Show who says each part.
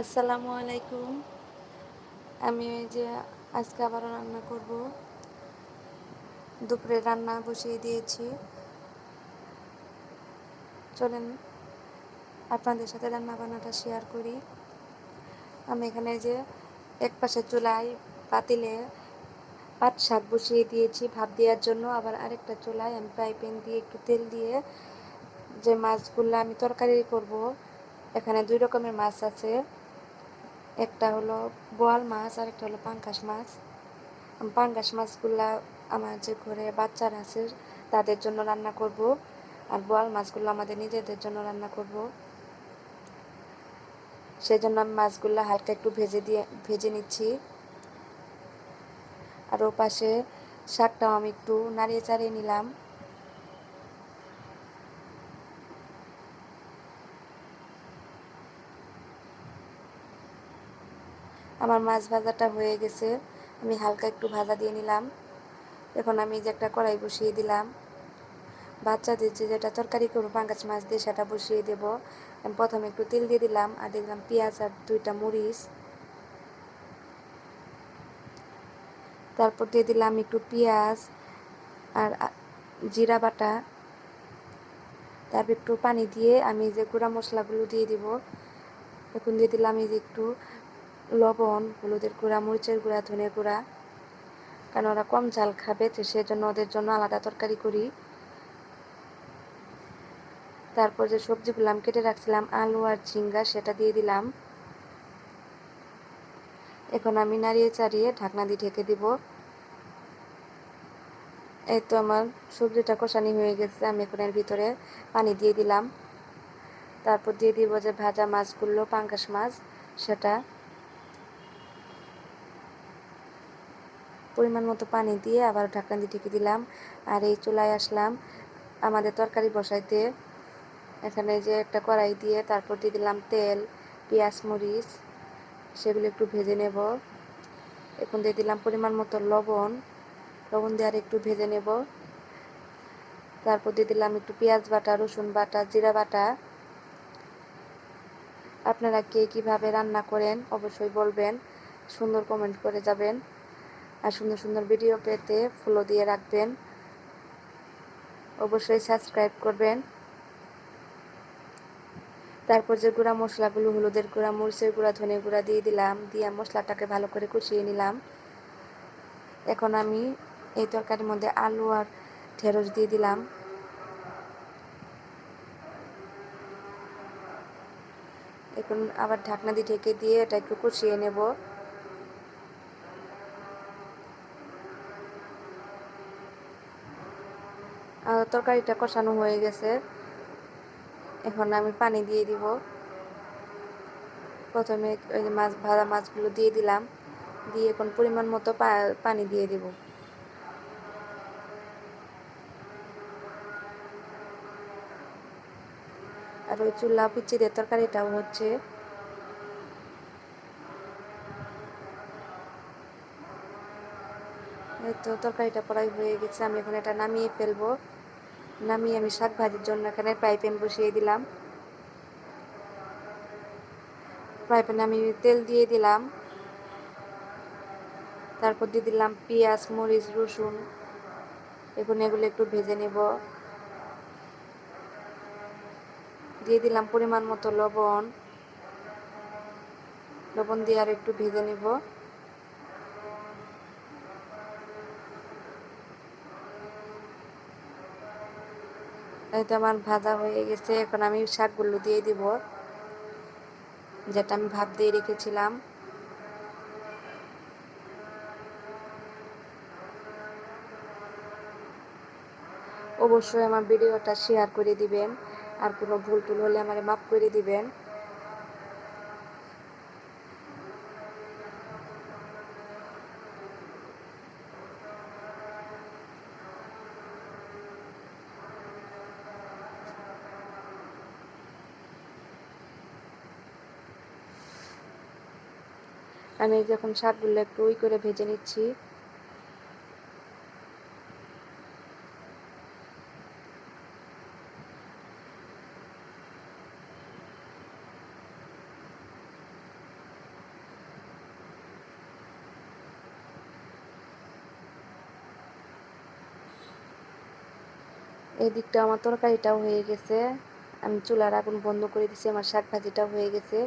Speaker 1: আসসালামু আলাইকুম। আমি ওই যে আজকে আবারও রান্না করব। দুপুরে রান্না বসিয়ে দিয়েছি। চলেন আপনাদের সাথে রান্না বান্নাটা শেয়ার করি। আমি এখানে যে এক পাশে চুলায় পাতিলে পাট শাক বসিয়ে দিয়েছি ভাত দেওয়ার জন্য। আবার আরেকটা চুলায় আমি ফ্রাই প্যান দিয়ে একটু তেল দিয়ে যে মাছগুলো আমি তরকারি করব, এখানে দুই রকমের মাছ আছে। একটা হলো বোয়াল মাছ আর একটা হলো পাঙ্কাশ মাছ। পাঙ্কাশ মাছগুলা আমার যে ঘরে বাচ্চারা আছে, তাদের জন্য রান্না করব। আর বোয়াল মাছগুলো আমাদের নিজেদের জন্য রান্না করব। সেই জন্য আমি মাছগুলো হালকা একটু ভেজে দিয়ে, ভেজে নিচ্ছি। আর ও পাশে শাকটাও আমি একটু নাড়িয়ে চাড়িয়ে নিলাম। আমার মাছ ভাজাটা হয়ে গেছে। আমি হালকা একটু ভাজা দিয়ে নিলাম। এখন আমি যে একটা কড়াই বসিয়ে দিলাম। বাচ্চাদের যে যেটা তরকারি করব, পাঙ্গাস মাছ দিয়ে সেটা বসিয়ে দেবো। আমি প্রথমে একটু তেল দিয়ে দিলাম আর দিলাম পেঁয়াজ আর দুইটা মরিচ। তারপর দিয়ে দিলাম একটু পেঁয়াজ আর জিরা বাটা। তারপর একটু পানি দিয়ে আমি যে গুঁড়া মশলাগুলো দিয়ে দিব, এখন দিয়ে দিলাম এই যে একটু লবণ, হলুদের গুঁড়া, মরিচের গুঁড়া, ধনে গুঁড়া। কারণ ওরা কম ঝাল খাবে, তো সেজন্য ওদের জন্য আলাদা তরকারি করি। তারপর যে সবজিগুলো আমি কেটে রাখছিলাম, আলু আর ঝিঙ্গা, সেটা দিয়ে দিলাম। এখন আমি নাড়িয়ে চাড়িয়ে ঢাকনা দিয়ে ঢেকে দিব। এই তো আমার সবজিটা কষানি হয়ে গেছে, আমি এখন এর ভিতরে পানি দিয়ে দিলাম। তারপর দিয়ে দিব যে ভাজা মাছগুলো পাঙ্কাশ মাছ, সেটা। পরিমাণ মতো পানি দিয়ে আবার ঢাকনা দিয়ে ঢেকে দিলাম আর এই চুলায় আসলাম আমাদের তরকারি বসাইতে। এখানে যে একটা কড়াই দিয়ে তারপর দিয়ে দিলাম তেল, পেঁয়াজ, মরিচ, সেগুলো একটু ভেজে নেব। এখন দিয়ে দিলাম পরিমাণ মতো লবণ লবণ দিয়ে আর একটু ভেজে নেব। তারপর দিয়ে দিলাম একটু পেঁয়াজ বাটা, রসুন বাটা, জিরা বাটা। আপনারা কে কীভাবে রান্না করেন অবশ্যই বলবেন, সুন্দর কমেন্ট করে যাবেন। আর সুন্দর সুন্দর ভিডিও পেতে ফলো দিয়ে রাখবেন। অবশ্যই সাবস্ক্রাইব করবেন। তারপর যে গুঁড়া মশলাগুলো, হলুদের গুঁড়া, মরিচের গুঁড়া, ধনে গুঁড়া দিয়ে দিলাম, দিয়ে মশলাটাকে ভালো করে কষিয়ে নিলাম। এখন আমি এই তরকারির মধ্যে আলু আর ঢেঁড়স দিয়ে দিলাম। এখন আবার ঢাকনা দিয়ে ঢেকে দিয়ে এটা একটু কষিয়ে নেব। তরকারিটা কষানো হয়ে গেছে। এখন আমি পানি দিয়ে দিব। প্রথমে ওই মাছ, ভাজা মাছগুলো দিয়ে দিলাম। দিয়ে এখন পরিমাণ মতো পানি দিয়ে দিব। আর ওই চুল্লা পিচিদের তরকারিটাও হচ্ছে এই তো তরকারিটা প্রায় হয়ে গেছে, আমি এখন এটা নামিয়ে ফেলব। নামিয়ে আমি শাক ভাজির জন্য এখানে ফ্রাই প্যান বসিয়ে দিলাম। ফ্রাই প্যানে আমি তেল দিয়ে দিলাম। তারপর দিয়ে দিলাম পেঁয়াজ, মরিচ, রসুন। এখন এগুলো একটু ভেজে নেব। দিয়ে দিলাম পরিমাণ মতো লবণ। লবণ দিয়ে আর একটু ভেজে নেব। তো আমার ভাজা হয়ে গেছে। এখন আমি শাকগুলো দিয়ে দিব, যেটা আমি ভাব দিয়ে রেখেছিলাম। অবশ্যই আমার ভিডিওটা শেয়ার করে দিবেন, আর কোনো ভুল টুল হলে আমার মাফ করে দিবেন। আমি যখন শাকগুলো একটু ওই করে ভেজে নিচ্ছি। এই দিকটা আমার তরকারিটাও হয়ে গেছে। আমি চুলার আগুন বন্ধ করে দিছি, আমার শাক ভাজিটাও হয়ে গেছে।